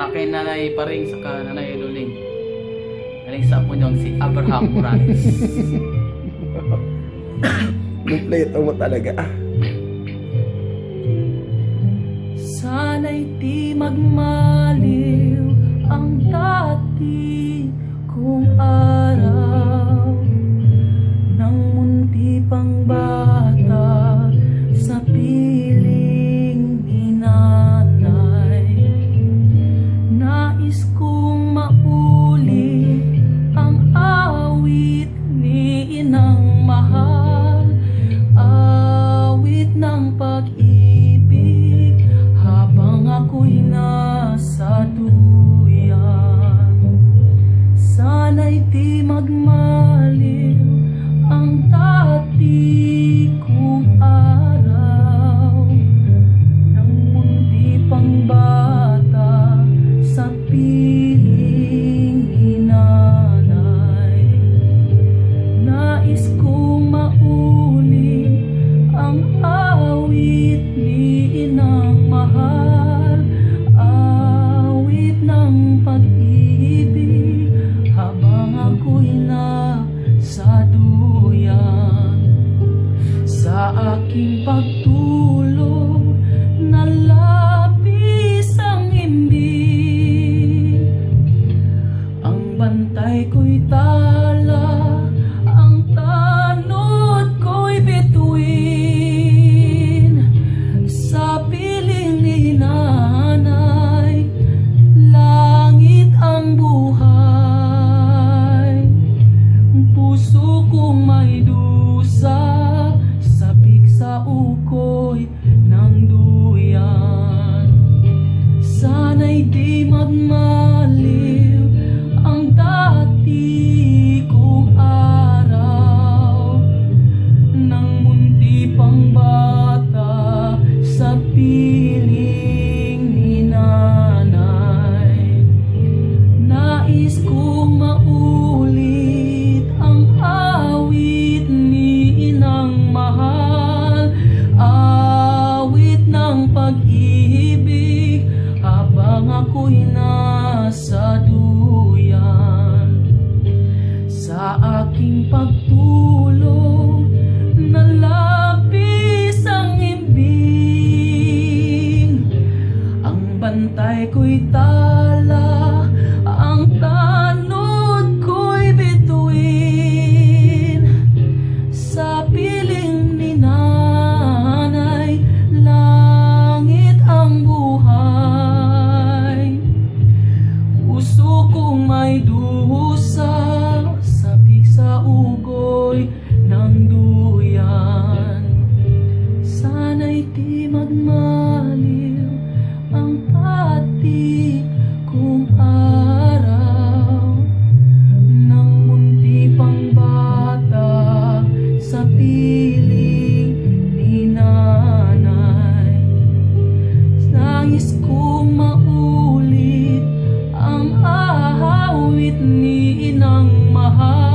para kay Nanay Paring saka Nanay Luling. Galing sa apo niyong si Abraham Morales. Kompleto mo talaga. Sana'y di magmaliw ang dati kung ay sana'y di magmahal. aking pagtulog ay di magmali. Ang bantay ko'y tayo. ni inang mahal.